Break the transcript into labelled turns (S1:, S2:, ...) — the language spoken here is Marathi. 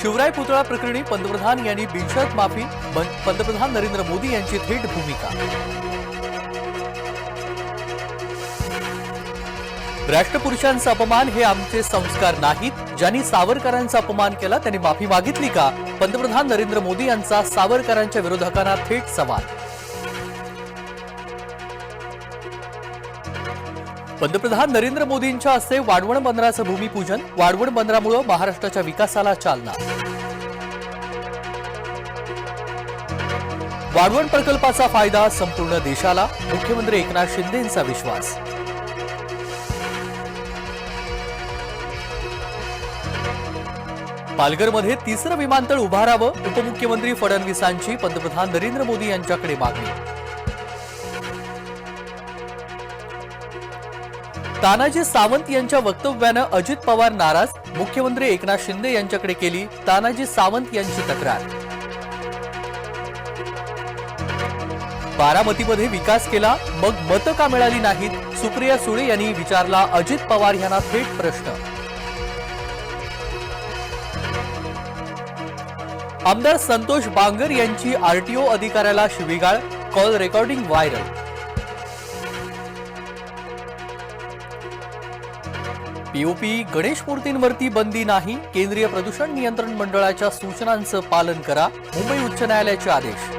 S1: शिवराय पुतळा प्रकरणी पंतप्रधान यांनी बिनशर्त माफी पंतप्रधान नरेंद्र मोदी यांची थेट भूमिका. राष्ट्रपुरुषांचा अपमान हे आमचे संस्कार नाहीत. ज्यांनी सावरकरांचा अपमान केला त्यांनी माफी मागितली का? पंतप्रधान नरेंद्र मोदी यांचा सावरकरांच्या विरोधकांना थेट सवाल. पंतप्रधान नरेंद्र मोदींच्या हस्ते वाढवण बंदराचं भूमिपूजन वाढवण बंदरामुळे महाराष्ट्राच्या विकासाला चालना. वाढवण प्रकल्पाचा फायदा संपूर्ण देशाला मुख्यमंत्री एकनाथ शिंदेंचा विश्वास. पालघरमध्ये तिसरं विमानतळ उभारावं उपमुख्यमंत्री फडणवीसांची पंतप्रधान नरेंद्र मोदी यांच्याकडे मागणी. तानाजी सावंत यांच्या वक्तव्यानं अजित पवार नाराज. मुख्यमंत्री एकनाथ शिंदे यांच्याकडे केली तानाजी सावंत यांची तक्रार. बारामतीमध्ये विकास केला मग मतं का मिळाली नाहीत? सुप्रिया सुळे यांनी विचारला अजित पवार यांना थेट प्रश्न. आमदार संतोष बांगर यांची आरटीओ अधिकाऱ्याला शिवीगाळ call recording viral. POP Ganesh मूर्तींवरती बंदी नाही. केंद्रीय प्रदूषण नियंत्रण मंडळाच्या सूचनांचं पालन करा. मुंबई उच्च न्यायालयाचे आदेश.